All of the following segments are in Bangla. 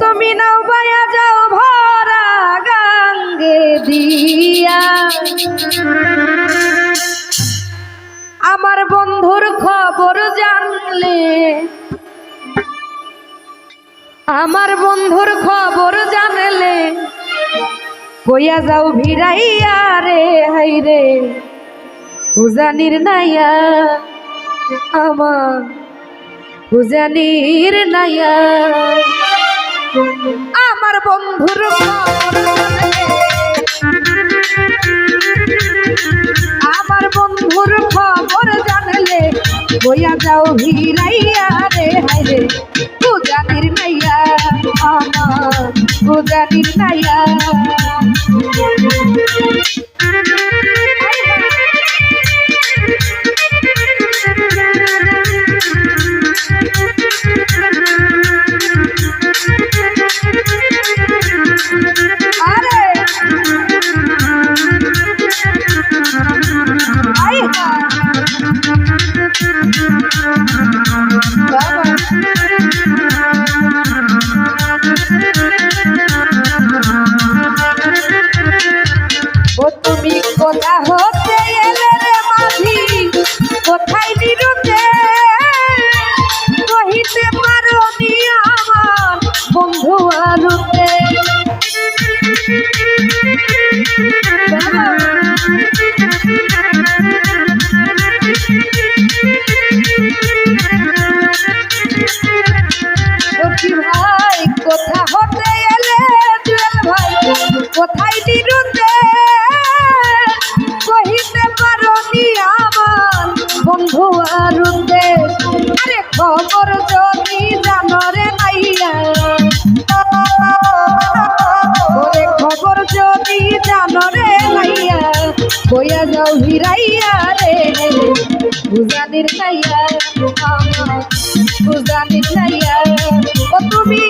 তুমি নাও বায়া যাও ভরা গাঙ্গে দিয়া। আমার বন্ধুর খবর জানলে, আমার বন্ধুর খবর জানলে, কইয়া যাও ভিড়াইয়া রে, হাই রে উজানির নাইয়া আমার উজানির নাইয়া বইয়া যাও ভিড়াইয়া। ভাই কোথা হতে এলে জুয়েল ভাই? কোথায় নিরুতে? কহিতে পারো নি আমার বন্ধু আরুতে। আরে খবর যদি জানো রে নাইয়া খবর যদি জানো নাইয়া বইয়া যাও হিরাইয়া রে। বুঝানির নাইয়া বুঝানির নাইয়া ও তুমি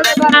ওরে বাবা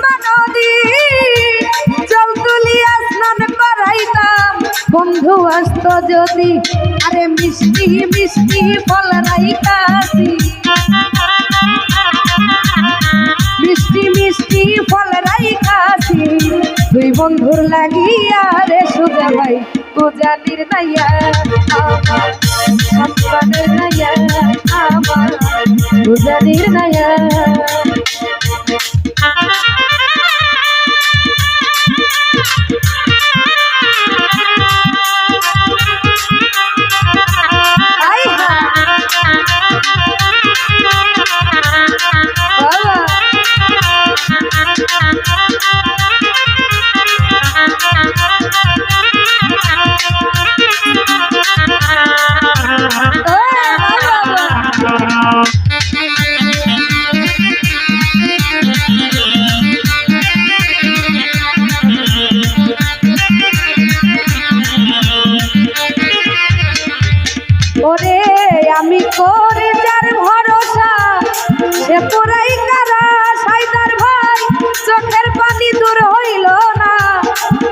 বন্ধু আসত যদি, আরে মিষ্টি মিষ্টি ফল রাইতাছি মিষ্টি মিষ্টি ফল রাইতাছি দুই বন্ধুর লাগিয়া রে সুজা ভাই পূজানির নাইয়া আমার সন্তানের নাইয়া আমার পূজানির নাইয়া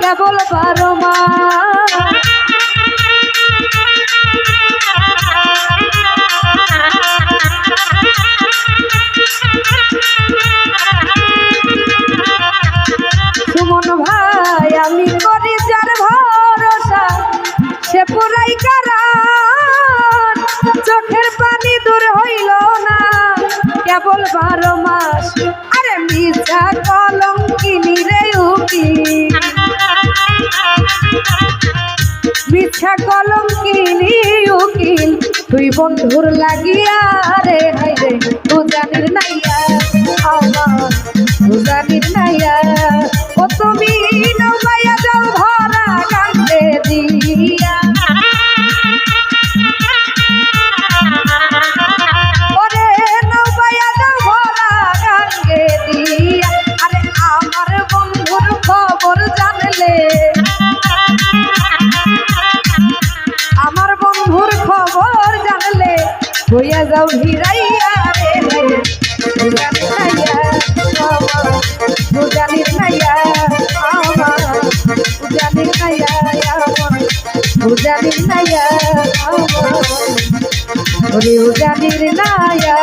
কেবল বারো মা সুমন ভাই, আমি করি যার ভরসা, সে পুরাই কারণ চোখের পানি দূর হইল না, কেবল বারো মাস আরে মিছা কলম কিনি রে উকি মিছা কলম কিনি উকিল তুই বন্ধুর লাগিয়া যাও হিরাইয়া রে বুঝানি নাইয়া আমার বুঝানি নাইয়া আমার। বুঝানি নাইয়া আমার। বুঝানির নাইয়া